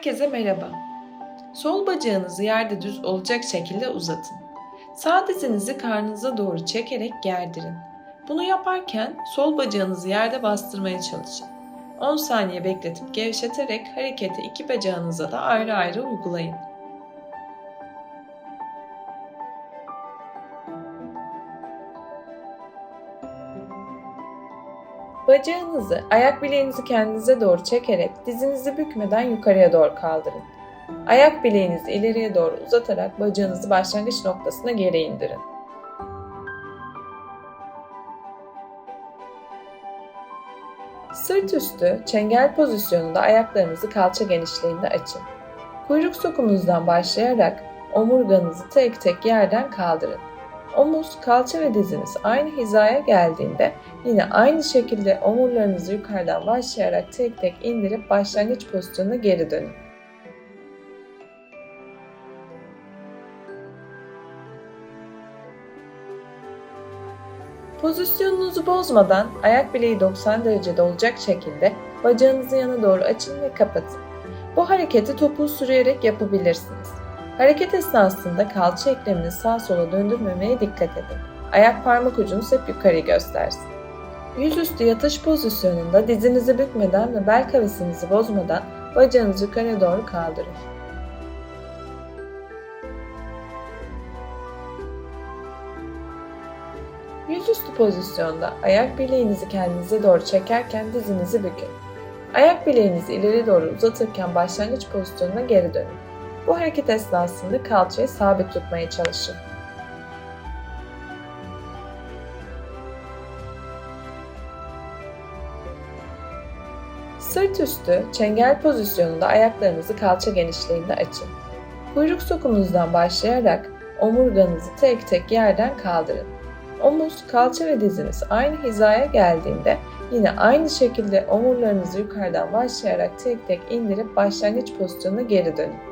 Herkese merhaba. Sol bacağınızı yerde düz olacak şekilde uzatın. Sağ dizinizi karnınıza doğru çekerek gerdirin. Bunu yaparken sol bacağınızı yerde bastırmaya çalışın. 10 saniye bekletip gevşeterek hareketi iki bacağınıza da ayrı ayrı uygulayın. Bacağınızı, ayak bileğinizi kendinize doğru çekerek dizinizi bükmeden yukarıya doğru kaldırın. Ayak bileğinizi ileriye doğru uzatarak bacağınızı başlangıç noktasına geri indirin. Sırt üstü, çengel pozisyonunda ayaklarınızı kalça genişliğinde açın. Kuyruk sokumunuzdan başlayarak omurganızı tek tek yerden kaldırın. Omuz, kalça ve diziniz aynı hizaya geldiğinde yine aynı şekilde omurlarınızı yukarıdan başlayarak tek tek indirip başlangıç pozisyonuna geri dönün. Pozisyonunuzu bozmadan ayak bileği 90 derecede olacak şekilde bacağınızı yana doğru açın ve kapatın. Bu hareketi topuğu sürüyerek yapabilirsiniz. Hareket esnasında kalça eklemini sağa sola döndürmemeye dikkat edin. Ayak parmak ucunuz hep yukarı göstersin. Yüzüstü yatış pozisyonunda dizinizi bükmeden ve bel kavesinizi bozmadan bacağınızı yukarı doğru kaldırın. Yüzüstü pozisyonda ayak bileğinizi kendinize doğru çekerken dizinizi bükün. Ayak bileğinizi ileri doğru uzatırken başlangıç pozisyonuna geri dönün. Bu hareket esnasında kalçayı sabit tutmaya çalışın. Sırt üstü, çengel pozisyonunda ayaklarınızı kalça genişliğinde açın. Kuyruk sokumunuzdan başlayarak omurganızı tek tek yerden kaldırın. Omuz, kalça ve diziniz aynı hizaya geldiğinde yine aynı şekilde omurlarınızı yukarıdan başlayarak tek tek indirip başlangıç pozisyonuna geri dönün.